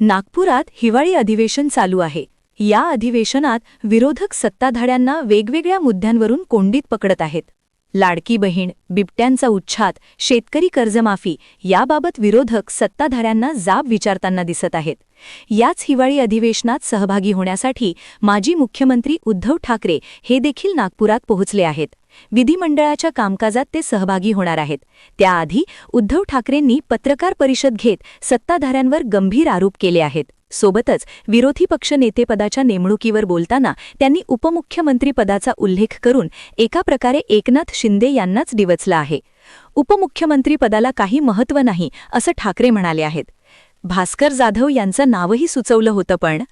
नागपुरात हिवाळी अधिवेशन चालू आहे. या अधिवेशनात विरोधक सत्ताधाड्यांना वेगवेगळ्या मुद्द्यांवरून कोंडीत पकडत आहेत. लाडकी बहीण बिबट्यांचा उच्छाद शेतकरी कर्जमाफी याबाबत विरोधक सत्ताधाऱ्यांना जाब विचारताना दिसत आहेत. याच हिवाळी अधिवेशनात सहभागी होण्यासाठी माजी मुख्यमंत्री उद्धव ठाकरे हे देखील नागपुरात पोहोचले आहेत. विधिमंडळाच्या कामकाजात ते सहभागी होणार आहेत. त्याआधी उद्धव ठाकरेंनी पत्रकार परिषद घेत सत्ताधाऱ्यांवर गंभीर आरोप केले आहेत. सोबतच विरोधी पक्ष नेतेपदाच्या नेमणुकीवर बोलताना त्यांनी उपमुख्यमंत्रीपदाचा उल्लेख करून एका प्रकारे एकनाथ शिंदे यांनाच डिवचलं आहे. उपमुख्यमंत्रीपदाला काही महत्त्व नाही असं ठाकरे म्हणाले आहेत. भास्कर जाधव यांचं नावही सुचवलं होतं पण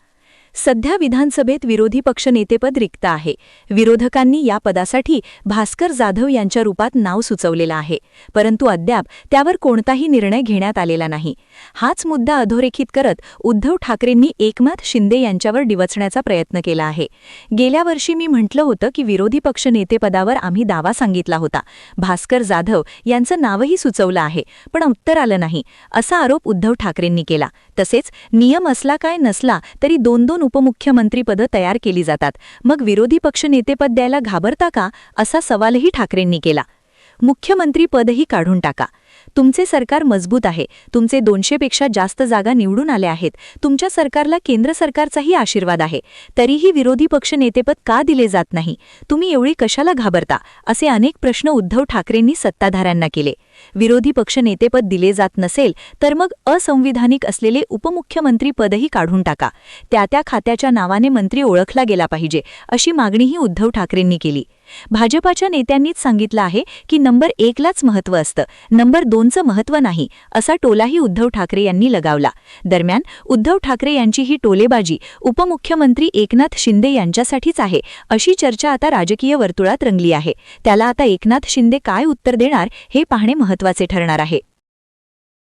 सध्या विधानसभेत विरोधी पक्षनेतेपद रिक्त आहे. विरोधकांनी या पदासाठी भास्कर जाधव यांच्या रूपात नाव सुचवलेलं आहे. परंतु अद्याप त्यावर कोणताही निर्णय घेण्यात आलेला नाही. हाच मुद्दा अधोरेखित करत उद्धव ठाकरेंनी एकनाथ शिंदे यांच्यावर डिवचण्याचा प्रयत्न केला आहे. गेल्या वर्षी मी म्हटलं होतं की विरोधी पक्ष नेतेपदावर आम्ही दावा सांगितला होता. भास्कर जाधव यांचं नावही सुचवलं आहे पण उत्तर आलं नाही असा आरोप उद्धव ठाकरेंनी केला. तसेच नियम असला काय नसला तरी दोन दोन उपमुख्यमंत्रीपदं तयार केली जातात. मग विरोधी पक्ष नेतेपद द्यायला घाबरता का? असा सवालही ठाकरेंनी केला. मुख्यमंत्रीपदही काढून टाका. तुमचे सरकार मजबूत आहे. तुमचे दोनशेपेक्षा जास्त जागा निवडून आल्या आहेत. तुमच्या सरकारला केंद्र सरकारचाही आशीर्वाद आहे. तरीही विरोधी पक्ष नेतेपद का दिले जात नाही? तुम्ही एवढी कशाला घाबरता? असे अनेक प्रश्न उद्धव ठाकरेंनी सत्ताधाऱ्यांना केले. विरोधी पक्ष नेतेपद दिले जात नसेल तर मग असंविधानिक असलेले उपमुख्यमंत्री पदही काढून टाका. त्या त्या खात्याच्या नावाने मंत्री ओळखला गेला पाहिजे अशी मागणीही उद्धव ठाकरेंनी केली. भाजपाच्या नेत्यांनीच सांगितलं आहे की नंबर एकलाच महत्त्व असतं. नंबर दोनचं महत्त्व नाही असा टोलाही उद्धव ठाकरे यांनी लगावला. दरम्यान उद्धव ठाकरे यांची ही टोलेबाजी उपमुख्यमंत्री एकनाथ शिंदे यांच्यासाठीच आहे अशी चर्चा आता राजकीय वर्तुळात रंगली आहे. त्याला आता एकनाथ शिंदे काय उत्तर देणार हे पाहणे महत्त्वाचे ठरणार आहे.